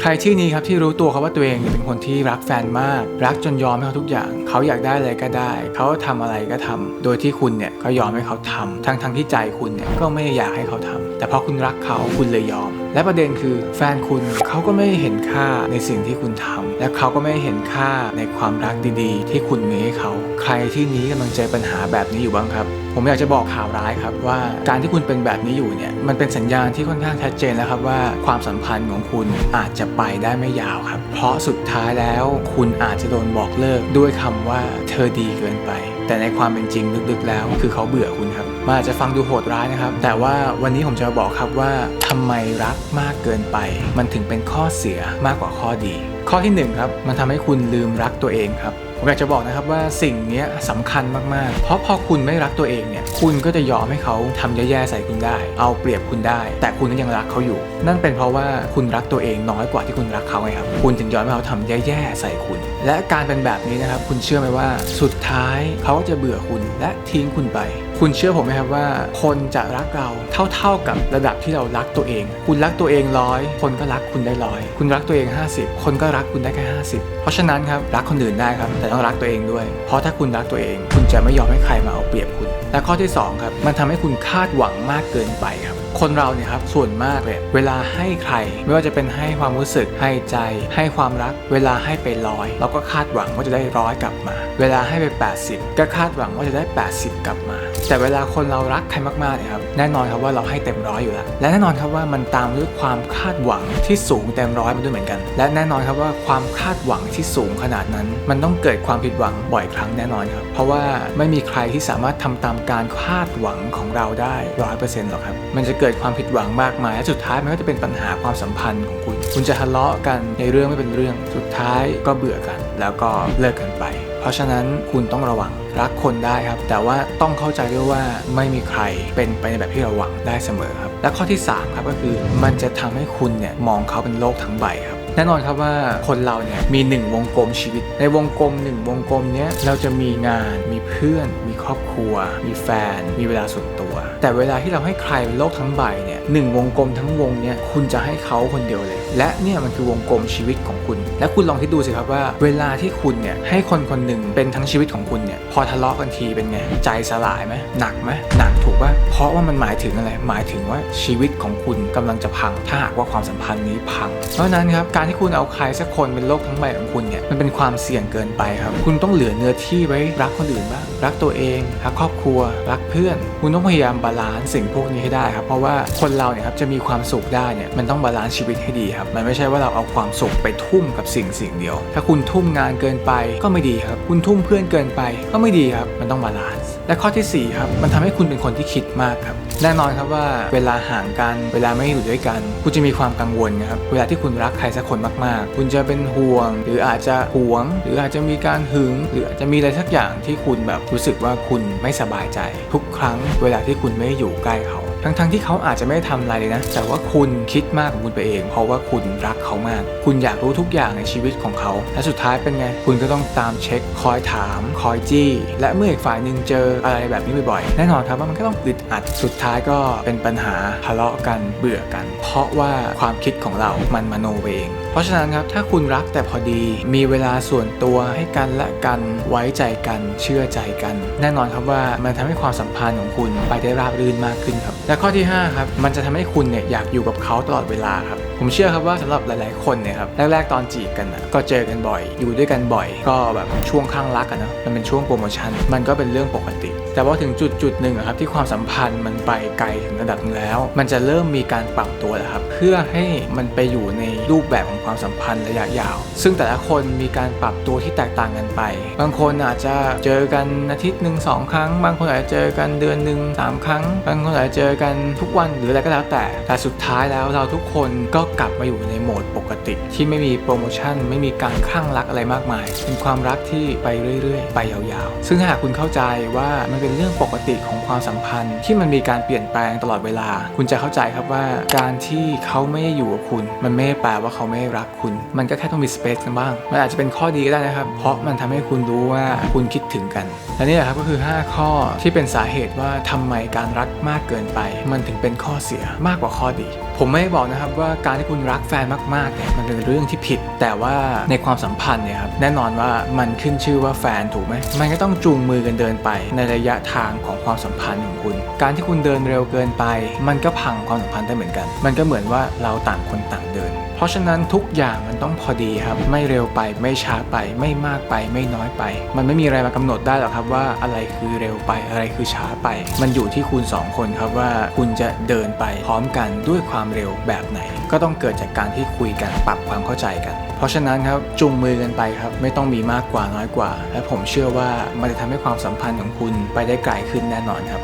ใครที่นี้ครับที่รู้ตัวเขาว่าตัวเองเป็นคนที่รักแฟนมาก รักจนยอมให้เขาทุกอย่าง เขาอยากได้อะไรก็ได้ เขาทำอะไรก็ทำโดยที่คุณเนี่ยก็ยอมให้เขาทำทั้งทั้งที่ใจคุณเนี่ยก็ไม่อยากให้เขาทำแต่เพราะคุณรักเขาคุณเลยยอม และประเด็นคือแฟนคุณเขาก็ไม่เห็นค่าในสิ่งที่คุณทำและเขาก็ไม่เห็นค่าในความรักดีๆ ที่คุณมีให้เขา ใครที่นี้กำลังเจอปัญหาแบบนี้อยู่บ้างครับ ผมอยากจะบอกข่าวร้ายครับว่าการที่คุณเป็นแบบนี้อยู่เนี่ยมันเป็นสัญญาณที่ค่อนข้างชัดเจนแล้วครับว่าความสัมพันธ์ของคุณอาจจะไปได้ไม่ยาวครับ เพราะสุดท้ายแล้วคุณอาจจะโดนบอกเลิกด้วยคำว่าเธอดีเกินไป แต่ในความเป็นจริงลึกๆแล้ว คือเขาเบื่อคุณครับ มันอาจจะฟังดูโหดร้ายนะครับ แต่ว่าวันนี้ผมจะมาบอกครับว่าทำไมรักมากเกินไป มันถึงเป็นข้อเสียมากกว่าข้อดี ข้อที่หนึ่งครับมันทำให้คุณลืมรักตัวเองครับผมอยากจะบอกนะครับว่าสิ่งนี้ยสำคัญมาก ๆ เพราะพอคุณไม่รักตัวเองเนี่ย คุณก็จะยอมให้เขาทำแย่ ๆ ใส่คุณได้ เอาเปรียบคุณได้ แต่คุณก็ยังรักเขาอยู่ นั่นเป็นเพราะว่าคุณรักตัวเองน้อยกว่าที่คุณรักเขาไงครับ คุณถึงยอมให้เขาทำแย่ ๆ ใส่คุณ และการเป็นแบบนี้นะครับ คุณเชื่อไหมว่า สุดท้ายเขาก็จะเบื่อคุณและทิ้งคุณไป คุณเชื่อผมไหมครับว่า คนจะรักเราเท่าๆกับระดับที่เรารักตัวเอง คุณรักตัวเองร้อยคนก็รักคุณได้ร้อยคุณรักตัวเอง 50 คนก็รักคุณได้แค่ 50 เพราะฉะนั้นครับรักคนอื่นได้ครับแต่ต้องรักตัวเองด้วย เพราะถ้าคุณรักตัวเอง คุณจะไม่ยอมให้ใครมาเอาเปรียบคุณ และข้อที่สองครับมันทำให้คุณคาดหวังมากเกินไปครับคนเราเนี่ยครับส่วนมากเลยเวลาให้ใคร ไม่ว่าจะเป็นให้ความรู้สึกให้ใจ ให้ความรัก เวลาให้ไปร้อยเราก็คาดหวังว่าจะได้ร้อยกลับมา เวลาให้ไป 80 ก็คาดหวังว่าจะได้ 80 กลับมา แต่เวลาคนเรารักใครมากๆเนี่ยครับแน่นอนครับว่าเราให้เต็มร้อยอยู่แล้วและแน่นอนครับว่ามันตามด้วยความคาดหวังที่สูงเต็มร้อยมาด้วยเหมือนกัน และแน่นอนครับว่าความคาดหวังที่สูงขนาดนั้น มันต้องเกิดความผิดหวังบ่อยครั้งแน่นอนครับเพราะว่าไม่มีใครที่สามารถทำตามการคาดหวังของเราได้ร้อยเปอร์เซ็นต์หรอกครับ มันจะเกิดความผิดหวังมากมายและสุดท้ายมันก็จะเป็นปัญหาความสัมพันธ์ของคุณ คุณจะทะเลาะกันในเรื่องไม่เป็นเรื่อง สุดท้ายก็เบื่อกัน แล้วก็เลิกกันไป เพราะฉะนั้นคุณต้องระวังรักคนได้ครับ แต่ว่าต้องเข้าใจด้วยว่าไม่มีใครเป็นไปในแบบที่เราหวังได้เสมอครับ และข้อที่3ครับก็คือมันจะทำให้คุณเนี่ยมองเขาเป็นโลกทั้งใบครับ แน่นอนครับว่าคนเราเนี่ยมีหนึ่งวงกลมชีวิต ในวงกลมหนึ่งวงกลมเนี้ยเราจะมีงานมีเพื่อน มีครอบครัว มีแฟน มีเวลาส่วนตัว แต่เวลาที่เราให้ใครเป็นโลกทั้งใบเนี่ยหนึ่งวงกลมทั้งวงเนี่ยคุณจะให้เขาคนเดียวเลยและเนี่ยมันคือวงกลมชีวิตของคุณ และคุณลองคิดดูสิครับว่า เวลาที่คุณเนี่ยให้คนคนหนึ่งเป็นทั้งชีวิตของคุณเนี่ยพอทะเลาะกันทีเป็นไงใจสลายไหมหนักไหมหนักถูกป่ะเพราะว่ามันหมายถึงอะไร หมายถึงว่าชีวิตของคุณกำลังจะพัง ถ้าหากว่าความสัมพันธ์นี้พัง เพราะนั้นครับการที่คุณเอาใครสักคนเป็นโลกทั้งใบของคุณเนี่ยมันเป็นความเสี่ยงเกินไปครับ คุณต้องเหลือเนื้อที่ไว้รักคนอื่นบ้างรักตัวเองรักครอบครัว รักเพื่อน คุณต้องพยายามบาลานซ์สิ่งพวกนี้ให้ได้ครับเพราะว่าคนเราเนี่ยครับจะมีความสุขได้เนี่ยมันต้องบาลานซ์ชีวิตให้ดีครับมันไม่ใช่ว่าเราเอาความสุขไปทุ่มกับสิ่งสิ่งเดียว ถ้าคุณทุ่มงานเกินไปก็ไม่ดีครับ คุณทุ่มเพื่อนเกินไปก็ไม่ดีครับ มันต้องบาลานซ์และข้อที่สี่ครับมันทำให้คุณเป็นคนที่คิดมากครับแน่นอนครับว่าเวลาห่างกัน เวลาไม่อยู่ด้วยกัน คุณจะมีความกังวลนะครับเวลาที่คุณรักใครสักคนมากๆ คุณจะเป็นห่วง หรืออาจจะหวง หรืออาจจะมีการหึง หรืออาจจะมีอะไรสักอย่างที่คุณแบบรู้สึกว่าคุณไม่สบายใจ ทุกครั้งเวลาที่คุณไม่อยู่ใกล้เขา ทั้งๆที่เขาอาจจะไม่ได้ทำอะไรเลยนะ แต่ว่าคุณคิดมากของคุณไปเอง เพราะว่าคุณรักเขามาก คุณอยากรู้ทุกอย่างในชีวิตของเขา และสุดท้ายเป็นไง คุณก็ต้องตามเช็ค คอยถาม คอยจี้ และเมื่ออีกฝ่ายหนึ่งเจออะไรแบบนี้บ่อยๆ แน่นอนครับว่ามันก็ต้องอึดอัด สุดท้ายก็เป็นปัญหาทะเลาะกัน เบื่อกัน เพราะว่าความคิดของเรา มันมโนเอง เพราะฉะนั้นครับถ้าคุณรักแต่พอดีมีเวลาส่วนตัวให้กันและกันไว้ใจกันเชื่อใจกัน แน่นอนครับว่ามันทำให้ความสัมพันธ์ของคุณไปได้ราบรื่นมากขึ้นครับ และข้อที่ห้าครับ มันจะทำให้คุณเนี่ยอยากอยู่กับเขาตลอดเวลาครับ ผมเชื่อครับว่าสำหรับหลาย ๆ คนเนี่ยครับแรก ๆ ตอนจีบกันนะก็เจอกันบ่อย อยู่ด้วยกันบ่อย ก็แบบช่วงข้างรักกันเนาะมันเป็นช่วงโปรโมชั่น มันก็เป็นเรื่องปกติ แต่ว่าถึงจุดจุดหนึ่งครับที่ความสัมพันธ์มันไปไกลถึงระดับนึงแล้ว มันจะเริ่มมีการปรับตัวแล้วครับเพื่อให้มันไปอยู่ในรูปแบบของความสัมพันธ์ระยะยาว ซึ่งแต่ละคนมีการปรับตัวที่แตกต่างกันไป บางคนอาจจะเจอกันอาทิตย์หนึ่งสองครั้ง บางคนอาจจะเจอกันเดือนหนึ่งสามครั้ง บางคนอาจจะเจอกันทุกวันหรืออะไรก็แล้วแต่แต่สุดท้ายแล้วเราทุกคนก็กลับมาอยู่ในโหมดปกติ ที่ไม่มีโปรโมชั่น ไม่มีการคลั่งรักอะไรมากมาย เป็นความรักที่ไปเรื่อยๆ ไปยาวๆ ซึ่งหากคุณเข้าใจว่ามันเป็นเรื่องปกติของความสัมพันธ์ ที่มันมีการเปลี่ยนแปลงตลอดเวลา คุณจะเข้าใจครับว่า การที่เขาไม่ได้อยู่กับคุณ มันไม่ได้แปลว่าเขาไม่รักคุณ มันก็แค่ต้องมีสเปซกันบ้าง มันอาจจะเป็นข้อดีก็ได้นะครับ เพราะมันทำให้คุณรู้ว่าคุณคิดถึงกัน และนี่แหละครับก็คือ 5 ข้อที่เป็นสาเหตุว่าทำไมการรักมากเกินไป มันถึงเป็นข้อเสียมากกว่าข้อดีผมไม่ได้บอกนะครับว่าการที่คุณรักแฟนมากๆเนี่ยมันเป็นเรื่องที่ผิด แต่ว่าในความสัมพันธ์เนี่ยครับแน่นอนว่ามันขึ้นชื่อว่าแฟนถูกไหมมันก็ต้องจูงมือกันเดินไป ในระยะทางของความสัมพันธ์ของคุณ การที่คุณเดินเร็วเกินไป มันก็พังความสัมพันธ์ได้เหมือนกัน มันก็เหมือนว่าเราต่างคนต่างเดินเพราะฉะนั้นทุกอย่างมันต้องพอดีครับ ไม่เร็วไปไม่ช้าไป ไม่มากไปไม่น้อยไป มันไม่มีอะไรมากำหนดได้หรอกครับว่าอะไรคือเร็วไปอะไรคือช้าไป มันอยู่ที่คุณสองคนครับว่าคุณจะเดินไปพร้อมกันด้วยความเร็วแบบไหน ก็ต้องเกิดจากการที่คุยกันปรับความเข้าใจกัน เพราะฉะนั้นครับจูงมือกันไปครับ ไม่ต้องมีมากกว่าน้อยกว่า และผมเชื่อว่ามันจะทำให้ความสัมพันธ์ของคุณไปได้ไกลขึ้นแน่นอนครับ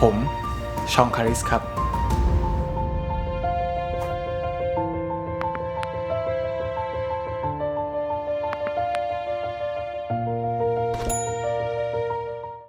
ผมชองคาริสครับ